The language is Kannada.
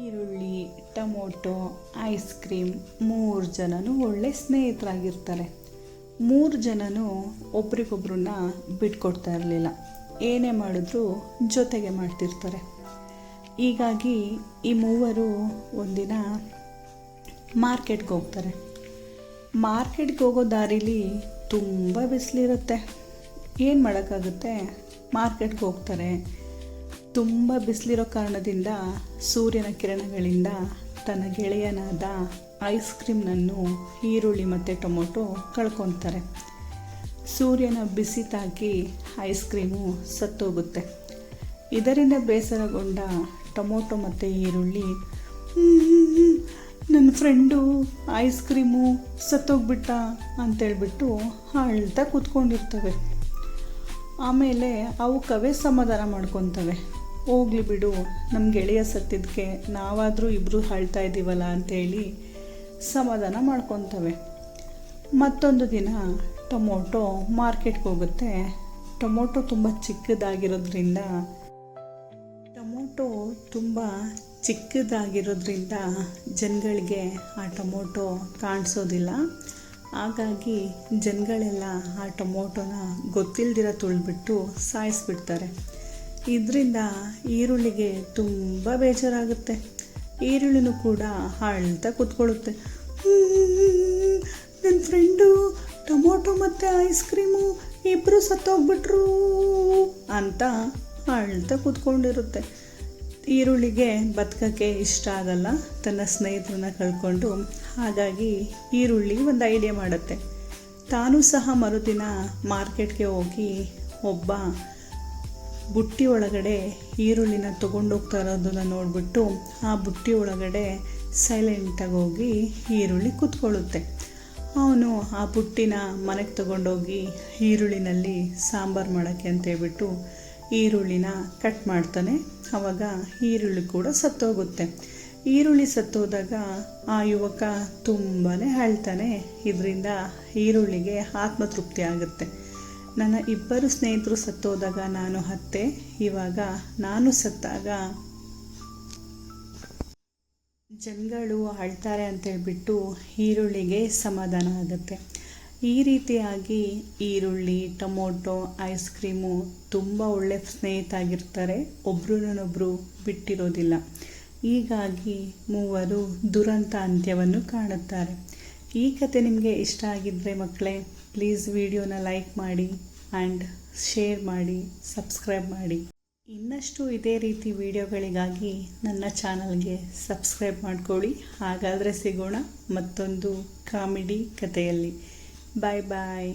ಈರುಳ್ಳಿ, ಟೊಮೊಟೊ, ಐಸ್ ಕ್ರೀಮ್ ಮೂರು ಜನನು ಒಳ್ಳೆ ಸ್ನೇಹಿತರಾಗಿರ್ತಾರೆ. ಮೂರು ಜನನು ಒಬ್ರಿಗೊಬ್ರನ್ನ ಬಿಟ್ಕೊಡ್ತಾ ಇರಲಿಲ್ಲ. ಏನೇ ಮಾಡಿದ್ರು ಜೊತೆಗೆ ಮಾಡ್ತಿರ್ತಾರೆ. ಹೀಗಾಗಿ ಈ ಮೂವರು ಒಂದಿನ ಮಾರ್ಕೆಟ್ಗೆ ಹೋಗ್ತಾರೆ ಮಾರ್ಕೆಟ್ಗೆ ಹೋಗೋ ದಾರಿಲಿ ತುಂಬ ಬಿಸಿಲಿರುತ್ತೆ. ಏನು ಮಾಡೋಕ್ಕಾಗುತ್ತೆ? ಮಾರ್ಕೆಟ್ಗೆ ಹೋಗ್ತಾರೆ ತುಂಬ ಬಿಸಿಲಿರೋ ಕಾರಣದಿಂದ ಸೂರ್ಯನ ಕಿರಣಗಳಿಂದ ತನ್ನ ಗೆಳೆಯನಾದ ಐಸ್ ಕ್ರೀಮ್ನನ್ನು ಈರುಳ್ಳಿ ಮತ್ತು ಟೊಮೊಟೊ ಕಳ್ಕೊತಾರೆ. ಸೂರ್ಯನ ಬಿಸಿ ತಾಕಿ ಐಸ್ ಕ್ರೀಮು ಸತ್ತೋಗುತ್ತೆ. ಇದರಿಂದ ಬೇಸರಗೊಂಡ ಟೊಮೊಟೊ ಮತ್ತು ಈರುಳ್ಳಿ "ಹ್ಮ್, ನನ್ನ ಫ್ರೆಂಡು ಐಸ್ ಕ್ರೀಮು ಸತ್ತೋಗ್ಬಿಟ್ಟ ಅಂತೇಳ್ಬಿಟ್ಟು ಅಳ್ತಾ ಕೂತ್ಕೊಂಡಿರ್ತವೆ. ಆಮೇಲೆ ಅವಕ್ಕವೇ ಸಮಾಧಾನ ಮಾಡ್ಕೊತವೆ. ಹೋಗ್ಲಿ ಬಿಡು ನಮ್ಮ ಗೆಳೆಯ ಸತ್ತಿದ್ದಕ್ಕೆ ನಾವಾದರೂ ಇಬ್ಬರು ಅಳ್ತಾ ಇದ್ದೀವಲ್ಲ ಅಂತೇಳಿ ಸಮಾಧಾನ ಮಾಡ್ಕೊತವೆ. ಮತ್ತೊಂದು ದಿನ ಟೊಮೊಟೊ ಮಾರ್ಕೆಟ್ಗೆ ಹೋಗುತ್ತೆ. ಟೊಮೊಟೊ ತುಂಬ ಚಿಕ್ಕದಾಗಿರೋದ್ರಿಂದ, ಟೊಮೊಟೊ ತುಂಬ ಚಿಕ್ಕದಾಗಿರೋದ್ರಿಂದ ಜನಗಳಿಗೆ ಆ ಟೊಮೊಟೊ ಕಾಣಿಸೋದಿಲ್ಲ. ಹಾಗಾಗಿ ಜನಗಳೆಲ್ಲ ಆ ಟೊಮೊಟೊನ ಗೊತ್ತಿಲ್ದಿರ ತುಳಿದ್ಬಿಟ್ಟು ಸಾಯಿಸ್ಬಿಡ್ತಾರೆ. ಇದರಿಂದ ಈರುಳ್ಳಿಗೆ ತುಂಬ ಬೇಜಾರಾಗುತ್ತೆ. ಈರುಳ್ಳಿನೂ ಕೂಡ ಹಾಳ್ತಾ ಕೂತ್ಕೊಳ್ಳುತ್ತೆ. ನನ್ನ ಫ್ರೆಂಡು ಟೊಮೊಟೊ ಮತ್ತು ಐಸ್ ಕ್ರೀಮು ಇಬ್ಬರು ಸತ್ತೋಗ್ಬಿಟ್ರು ಅಂತ ಅಳ್ತಾ ಕೂತ್ಕೊಂಡಿರುತ್ತೆ. ಈರುಳ್ಳಿಗೆ ಬದುಕೋಕ್ಕೆ ಇಷ್ಟ ಆಗಲ್ಲ ತನ್ನ ಸ್ನೇಹಿತರನ್ನ ಕಳ್ಕೊಂಡು. ಹಾಗಾಗಿ ಈರುಳ್ಳಿ ಒಂದು ಐಡಿಯಾ ಮಾಡುತ್ತೆ. ತಾನೂ ಸಹ ಮರುದಿನ ಮಾರ್ಕೆಟ್ಗೆ ಹೋಗಿ ಒಬ್ಬ ಬುಟ್ಟಿ ಒಳಗಡೆ ಈರುಳ್ಳಿನ ತೊಗೊಂಡೋಗ್ತಾ ಇರೋದನ್ನು ನೋಡಿಬಿಟ್ಟು ಆ ಬುಟ್ಟಿ ಒಳಗಡೆ ಸೈಲೆಂಟಾಗಿ ಹೋಗಿ ಈರುಳ್ಳಿ ಕೂತ್ಕೊಳ್ಳುತ್ತೆ. ಅವನು ಆ ಬುಟ್ಟಿನ ಮನೆಗೆ ತಗೊಂಡೋಗಿ ಈರುಳ್ಳಿನಲ್ಲಿ ಸಾಂಬಾರು ಮಾಡೋಕ್ಕೆ ಅಂತ ಹೇಳ್ಬಿಟ್ಟು ಈರುಳ್ಳಿನ ಕಟ್ ಮಾಡ್ತಾನೆ. ಆವಾಗ ಈರುಳ್ಳಿ ಕೂಡ ಸತ್ತೋಗುತ್ತೆ. ಈರುಳ್ಳಿ ಸತ್ತೋದಾಗ ಆ ಯುವಕ ತುಂಬಾ ಅಳ್ತಾನೆ. ಇದರಿಂದ ಈರುಳ್ಳಿಗೆ ಆತ್ಮತೃಪ್ತಿ ಆಗುತ್ತೆ. ನನ್ನ ಇಬ್ಬರು ಸ್ನೇಹಿತರು ಸತ್ತೋದಾಗ ನಾನು ಹತ್ತೆ, ಇವಾಗ ನಾನು ಸತ್ತಾಗ ಜನಗಳು ಅಳ್ತಾರೆ ಅಂತೇಳ್ಬಿಟ್ಟು ಈರುಳ್ಳಿಗೆ ಸಮಾಧಾನ ಆಗುತ್ತೆ. ಈ ರೀತಿಯಾಗಿ ಈರುಳ್ಳಿ, ಟೊಮೊಟೊ, ಐಸ್ ಕ್ರೀಮು ತುಂಬ ಒಳ್ಳೆ ಸ್ನೇಹಿತ ಆಗಿರ್ತಾರೆ ಒಬ್ರನ್ನೊಬ್ಬರು ಬಿಟ್ಟಿರೋದಿಲ್ಲ. ಹೀಗಾಗಿ ಮೂವರು ದುರಂತ ಅಂತ್ಯವನ್ನು ಕಾಣುತ್ತಾರೆ. ಈ ಕತೆ ನಿಮಗೆ ಇಷ್ಟ ಆಗಿದ್ದರೆ ಮಕ್ಕಳೇ ಪ್ಲೀಸ್ ವಿಡಿಯೋನ ಲೈಕ್ ಮಾಡಿ ಆ್ಯಂಡ್ ಶೇರ್ ಮಾಡಿ ಸಬ್ಸ್ಕ್ರೈಬ್ ಮಾಡಿ ಇನ್ನಷ್ಟು ಇದೇ ರೀತಿ ವಿಡಿಯೋಗಳಿಗಾಗಿ ನನ್ನ ಚಾನಲ್ಗೆ ಸಬ್ಸ್ಕ್ರೈಬ್ ಮಾಡ್ಕೊಳ್ಳಿ ಹಾಗಾದರೆ ಸಿಗೋಣ ಮತ್ತೊಂದು ಕಾಮಿಡಿ ಕಥೆಯಲ್ಲಿ ಬಾಯ್ ಬಾಯ್